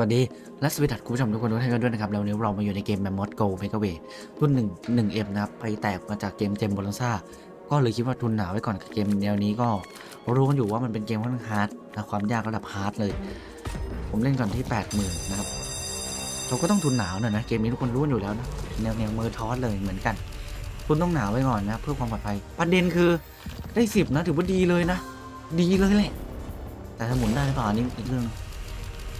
วัสดี และสวัสดีคุณผู้ชมทุกคนทุกท่านกันด้วยนะครับแล้ววันนี้เรามาอยู่ในเกม m ม m o t Go m e g a w a y รุ่น1 1 M นะครับ ไปแตกมาจากเกมเจมบอลซ่า ก็เลยคิดว่าทุนหนาไว้ก่อนกับเกมแนวนี้ก็ รู้กันอยู่ว่ามันเป็นเกมค่อนข้างฮาร์ดนะความยากระดับฮาร์ดเลย ผมเล่นก่อนที่ 80,000 นะครับ เราก็ต้องทุนหนาวหน่อยนะ เกมนี้ทุกคนรู้กันอยู่แล้วนะแนวแนวมือทอสเลยเหมือนกัน คุณต้องหนาวไว้ก่อนนะเพื่อความปลอดภัย ประเด็นคือได้สิบนะถือว่าดีเลยนะ ดีเลยแหละ แต่ถ้าหมุนได้หรือเปล่านนี่อีกเรื่อง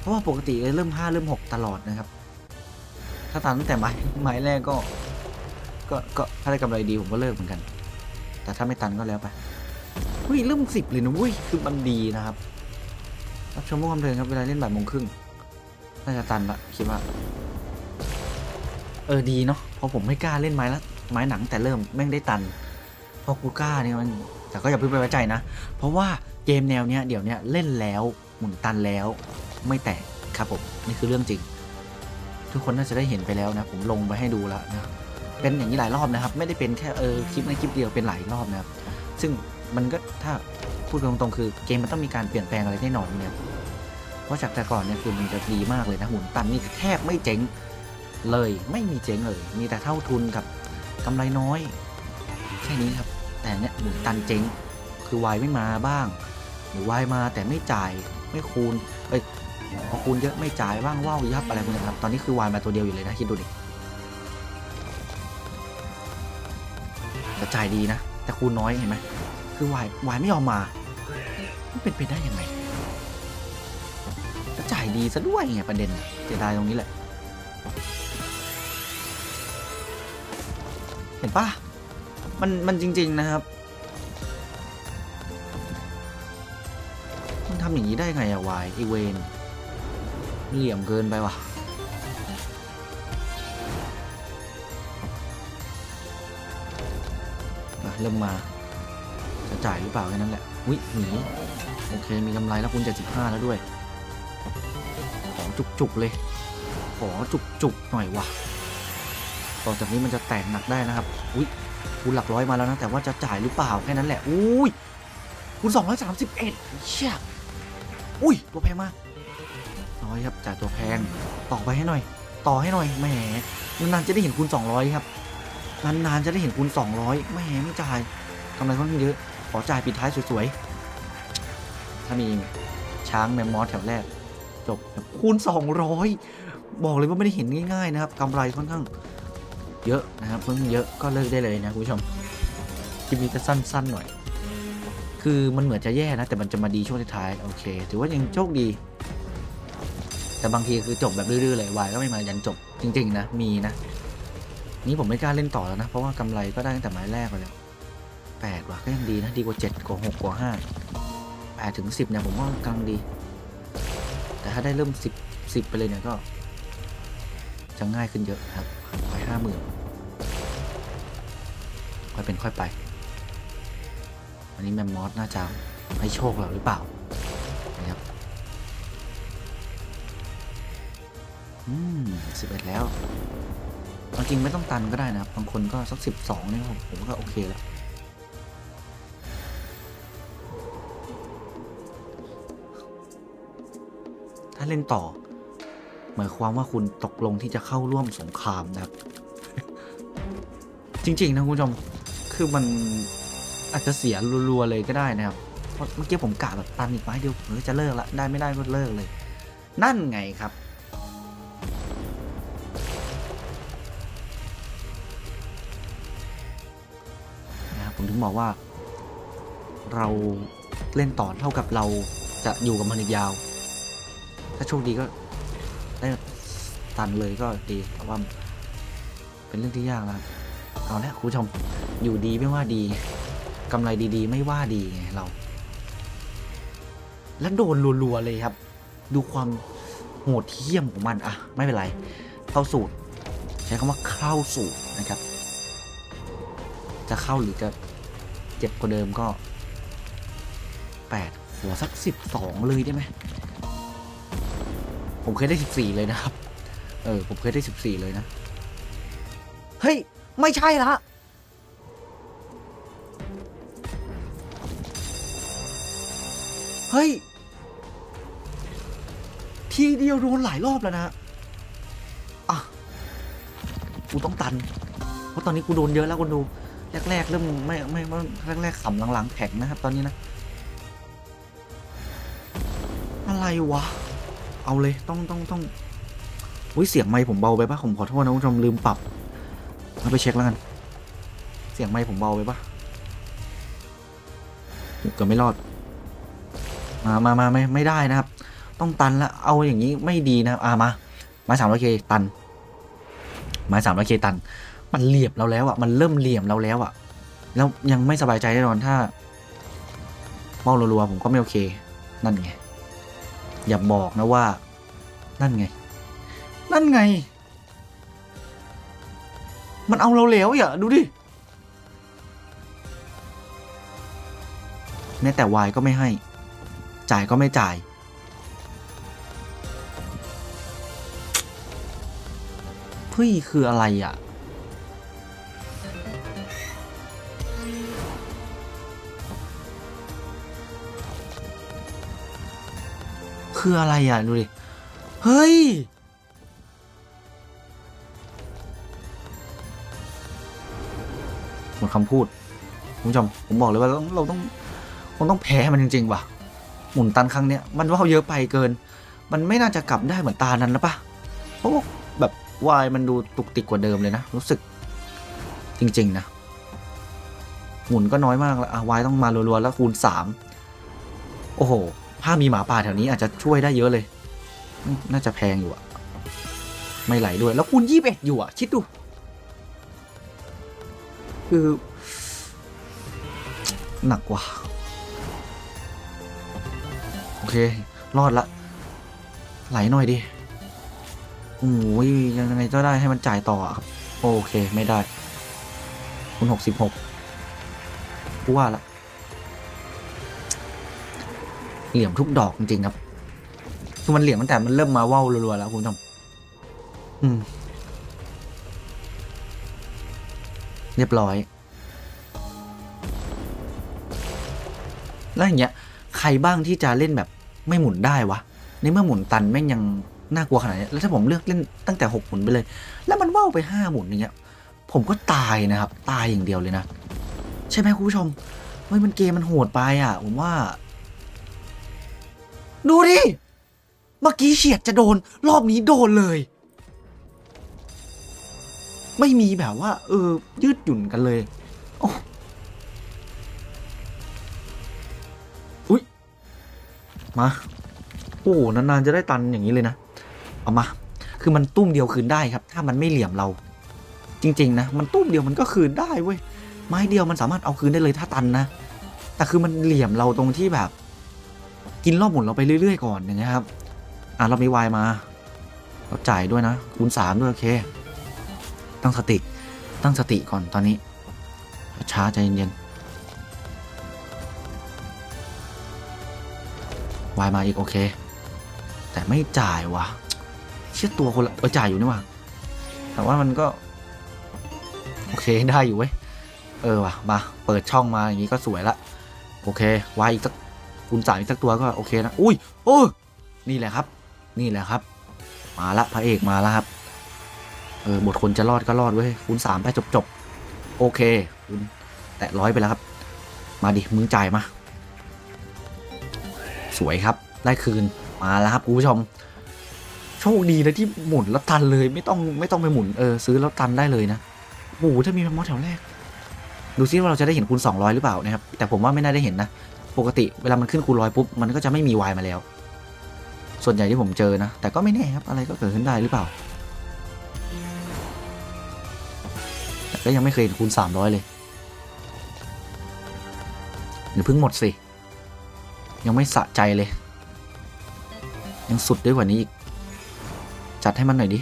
เพราะว่าปกติเริ่มห้าเริ่มหกตลอดนะครับ ถ้าตันตั้งแต่ไม้ไม้แรกก็ ก็ก็ถ้าได้กำไรดีผมก็เลิกเหมือนกัน แต่ถ้าไม่ตันก็แล้วไปอุ้ยเริ่มสิบเลยนะอุ้ยคือมันดีนะครับรับชมความเพลินครับเวลาเล่นบ่ายโมงครึ่งน่าจะตันละคิดว่า เออดีเนาะเพราะผมไม่กล้าเล่นไม้ละไม้หนังแต่เริ่มแม่งได้ตันเพราะกูกล้าเนี่ยมันแต่ก็อย่าเพิ่งไปไว้ใจนะ เพราะว่าเกมแนวเนี้ยเดี๋ยวเนี้ยเล่นแล้วหมุนตันแล้ว ไม่แตกครับผมนี่คือเรื่องจริง ทุกคนน่าจะได้เห็นไปแล้วนะ ผมลงไปให้ดูแล้วนะเป็นอย่างนี้หลายรอบนะครับ ไม่ได้เป็นแค่เออคลิปในคลิปเดียวเป็นหลายรอบนะครับ ซึ่งมันก็ถ้าพูดตรงๆคือเกมมันต้องมีการเปลี่ยนแปลงอะไรแน่นอนเนี่ยเพราะจากแต่ก่อนเนี่ยคือมันจะดีมากเลยนะหมุนตันนี่แทบไม่เจ๊งเลยไม่มีเจ๊งเลย มีแต่เท่าทุนกับกำไรน้อย แค่นี้ครับ แต่เนี่ยหมุนตันเจ๊งคือวายไม่มาบ้าง หรือวายมาแต่ไม่จ่ายไม่คูณเอ้ย พอคูณเยอะไม่จ่ายบ้างว่าวยับอะไรพวกนี้ครับ ตอนนี้คือวายมาตัวเดียวอยู่เลยนะคิดดูดิแต่จ่ายดีนะ แต่คูณน้อยเห็นไหมคือวายวายไม่ยอมมามันเป็นไปได้ยังไงแล้วจ่ายดีซะด้วยไงประเด็นเสียดายตรงนี้แหละ เห็นปะมันมันจริง ๆนะครับมันทำอย่างนี้ได้ไงอะวายไอเวน เหลี่ยมเกินไปว่ะเริ่มมาจะจ่ายหรือเปล่าแค่นั้นแหละวิหนีโอเคมีกำไรแล้วคุณ75แล้วด้วย ขอจุกๆเลย ขอจุกๆหน่อยว่ะต่อจากนี้มันจะแตกหนักได้นะครับ อุ้ยคุณหลักร้อยมาแล้วนะ แต่ว่าจะจ่ายหรือเปล่าแค่นั้นแหละ อุ้ยคุณ231เชี่ยอุ้ย ตัวแพงมาก น้อยครับจ่ายตัวแพงต่อไปให้หน่อย ต่อให้หน่อยแหมนานๆจะได้เห็นคูณ200 ครับนานๆจะได้เห็นคูณ200แหมไม่จ่ายกำไรค่อนข้างเยอะขอจ่ายปิดท้ายสวยๆถ้ามีช้างแมมมอสแถวแรก จบคูณ 200 บอกเลยว่าไม่ได้เห็นง่ายๆนะครับกำไรค่อนข้างเยอะนะครับเพิ่งเยอะก็เลิกได้เลยนะคุณผู้ชมคลิปนี้จะสั้นๆหน่อย คือมันเหมือนจะแย่นะ แต่มันจะมาดีช่วงท้ายโอเค ถือว่ายังโชคดี แต่บางทีคือจบแบบดื้อๆเลยวายก็ไม่มายันจบจริง ๆ นะ มีนะ นี่ผมไม่กล้าเล่นต่อแล้วนะ เพราะว่ากำไรก็ได้ตั้งแต่ไม้แรกไปแล้วแปดว่ะก็ยังดีนะ ดีกว่าเจ็ดกว่าหกกว่าห้าแปดถึงสิบเนี่ยผมว่ากำลังดี แต่ถ้าได้เริ่มสิบสิบไปเลยเนี่ยก็ จะง่ายขึ้นเยอะครับไปห้าหมื่นค่อยเป็นค่อยไปวันนี้แมมมอสน่าจะให้โชคเราหรือเปล่า อืมสิบเอ็ดแล้วเอาจริงไม่ต้องตันก็ได้นะครับ บางคนก็สักสิบสองนี่ผมผมก็โอเคแล้วถ้าเล่นต่อ หมายความว่าคุณตกลงที่จะเข้าร่วมสงครามนะครับ จริง ๆ นะคุณผู้ชมคือมันอาจจะเสียรัวๆเลยก็ได้นะครับเพราะเมื่อกี้ผมกะแบบตันอีกไม้เดียวเออจะเลิกละได้ไม่ได้ก็เลิกเลย นั่นไงครับ ถึงบอกว่า เราเล่นต่อเท่ากับเราจะอยู่กับมันอีกยาว ถ้าโชคดีก็ได้ตันเลยก็ดีแต่ว่าเป็นเรื่องที่ยากแล้วเอาละคุณผู้ชมอยู่ดีไม่ว่าดีกำไรดีๆ ไม่ว่าดีไงเรา แล้วโดนรัวๆเลยครับ ดูความโหดเหี้ยมของมันอะไม่เป็นไร เข้าสูตร ใช้คำว่าเข้าสูตรนะครับ จะเข้าหรือจะ เจ็บกว่าเดิมก็แปดหัวสักสิบสองเลยได้ไหมผมเคยได้สิบสี่เลยนะครับ เออ ผมเคยได้สิบสี่เลยนะ เฮ้ย ไม่ใช่ละเฮ้ย ทีเดียวโดนหลายรอบแล้วนะอะ กูต้องตัน เพราะตอนนี้กูโดนเยอะแล้วคนดู แรกๆเริ่มไม่ไม่ไม่แรกๆขำหลังๆแข็งนะครับ ตอนนี้นะ อะไรวะ เอาเลยต้องต้องต้องอุ้ยเสียงไมค์ผมเบาไปปะผมขอโทษนะคุณผู้ชมลืมปรับเอาไปเช็คแล้วกัน เสียงไมค์ผมเบาไปปะเกือบไม่รอด มามามาไม่ไม่ได้นะครับ ต้องตันละเอาอย่างนี้ไม่ดีนะอ่ามา มาสามร้อยเคตัน มาสามร้อยเคตัน มันเหลี่ยมเราแล้วอะมันเริ่มเหลี่ยมเราแล้วอะแล้วยังไม่สบายใจแน่นอนถ้าเมารัวๆผมก็ไม่โอเค นั่นไง อย่าบอกนะว่า นั่นไง นั่นไง มันเอาเราแล้วอย่าดูดิแม้แต่วายก็ไม่ให้ จ่ายก็ไม่จ่าย เฮ้ย คืออะไรอะ คืออะไรอะ ดูดิ เฮ้ย หมดคำพูดคุณผู้ชมผมบอกเลยว่าเราต้องเราต้องเราต้องแพ้มันจริงๆว่ะ หมุนตันครั้งเนี้ยมันว่าเยอะไปเกิน มันไม่น่าจะกลับได้เหมือนตานั้นแล้วปะเพราะว่าแบบวายมันดูตุกติกกว่าเดิมเลยนะ รู้สึกจริง ๆ นะ หมุนก็น้อยมากแล้ววายต้องมารัวๆแล้วคูณสามโอ้โห ถ้ามีหมาป่าแถวนี้อาจจะช่วยได้เยอะเลย น่าจะแพงอยู่อะไม่ไหลด้วย แล้วคูณยี่สิบเอ็ดอยู่อะคิดดู คือ หนักกว่า โอเค รอดละ ไหลหน่อยดิโอ้ยยังไงก็ได้ให้มันจ่ายต่ออะครับ โอเคไม่ได้ คุณหกสิบหกกูว่าละ เหลี่ยมทุกดอกจริงๆครับคือมันเหลี่ยมตั้งแต่มันเริ่มมาว่าวรัวๆแล้วคุณผู้ชมอืม เรียบร้อย แล้วอย่างเงี้ย ใครบ้างที่จะเล่นแบบไม่หมุนได้วะ ในเมื่อหมุนตันแม่งยังน่ากลัวขนาดนี้ แล้วถ้าผมเลือกเล่นตั้งแต่หกหมุนไปเลย แล้วมันว่าวไปห้าหมุนอย่างเงี้ย ผมก็ตายนะครับ ตายอย่างเดียวเลยนะ ใช่ไหมคุณผู้ชม เฮ้ยมันเกมมันโหดไปอะ ผมว่า ดูดิ เมื่อกี้เฉียดจะโดน รอบนี้โดนเลย ไม่มีแบบว่า เออ ยืดหยุ่นกันเลยอ้อุ้ย มา โอ้นานๆจะได้ตันอย่างนี้เลยนะ เอามา คือมันตุ้มเดียวคืนได้ครับ ถ้ามันไม่เหลี่ยมเรา จริง ๆ นะ มันตุ้มเดียวมันก็คืนได้เว้ย ไม้เดียวมันสามารถเอาคืนได้เลยถ้าตันนะ แต่คือมันเหลี่ยมเราตรงที่แบบ กินรอบหมุนเราไปเรื่อยๆก่อนอย่างเงี้ยครับอะเรามีวายมาเราจ่ายด้วยนะคูณสามด้วยโอเค ตั้งสติตั้งสติก่อนตอนนี้ ช้าใจเย็นๆวายมาอีกโอเค แต่ไม่จ่ายวะเชื่อตัวคนละเออจ่ายอยู่นี่หว่าแต่ว่ามันก็ โอเคได้อยู่เว้ยเออว่ะมาเปิดช่องมาอย่างนี้ก็สวยละโอเควายอีกสัก คูณสามอีกสักตัวก็โอเคนะ อุ้ย โอ้ นี่แหละครับ นี่แหละครับ มาละพระเอกมาแล้วครับ เออบทคนจะรอดก็รอดเว้ย คูณสามไปจบจบโอเคคุณแตะร้อยไปแล้วครับ มาดิ มึงจ่ายมา สวยครับ ได้คืน มาแล้วครับคุณผู้ชม โชคดีนะที่หมุนแล้วตันเลย ไม่ต้องไม่ต้องไปหมุน เออซื้อแล้วตันได้เลยนะโอ้โหถ้ามีมมมอสแถวแรกดูซิว่าเราจะได้เห็นคูณ200 หรือเปล่านะครับ แต่ผมว่าไม่น่าได้เห็นนะ ปกติเวลามันขึ้นคูณร้อยปุ๊บมันก็จะไม่มีวายมาแล้ว ส่วนใหญ่ที่ผมเจอนะ แต่ก็ไม่แน่ครับอะไรก็เกิดขึ้นได้หรือเปล่า แต่ก็ยังไม่เคยเห็นคูณ 300 เลยเดี๋ยเพิ่งหมดสิ ยังไม่สะใจเลย ยังสุดด้วยกว่านี้อีก จัดให้มันหน่อยดิ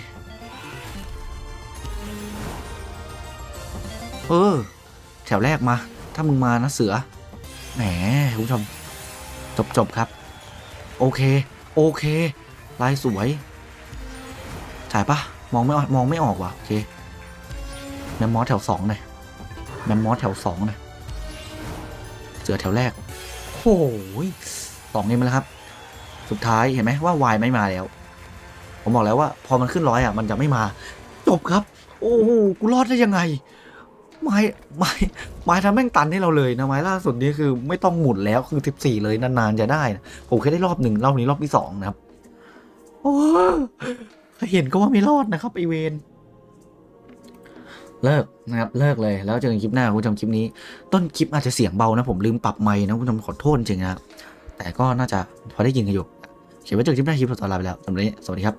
เออ แถวแรกมา ถ้ามึงมานะเสือ แหมคุณผู้ชม จบจบครับ โอเค โอเค ลายสวยถ่ายปะมองไม่ออกมองไม่ออกว่ะโอเคแมมมอสแถวสองหน่อยแมมมอสแถวสองหน่อยเสือแถวแรกโอ้ยสองเกมแล้วครับ สุดท้ายเห็นไหมว่าวายไม่มาแล้ว ผมบอกแล้วว่า พอมันขึ้นร้อยอะ มันจะไม่มา จบครับ โอ้โหกูรอดได้ยังไง ไม้ไม้ไม้ทำแม่งตันให้เราเลยนะไม้ล่าสุดนี้คือไม่ต้องหมุนแล้วคือสิบสี่เลยนานๆจะได้นะผมแค่ได้รอบหนึ่งรอบนี้รอบที่สองนะครับ โอ้เห็นก็ว่าไม่รอดนะครับไอเวนเลิกนะครับเลิกเลยแล้วเจอกันคลิปหน้าคุณผู้ชมคลิปนี้ ต้นคลิปอาจจะเสียงเบานะ ผมลืมปรับไมค์นะคุณผู้ชมขอโทษจริงนะแต่ก็น่าจะพอได้ยินกันอยู่เขียนไว้เจอกันคลิปหน้าคลิปต่อไปแล้วสำหรับวันนี้สวัสดีครับ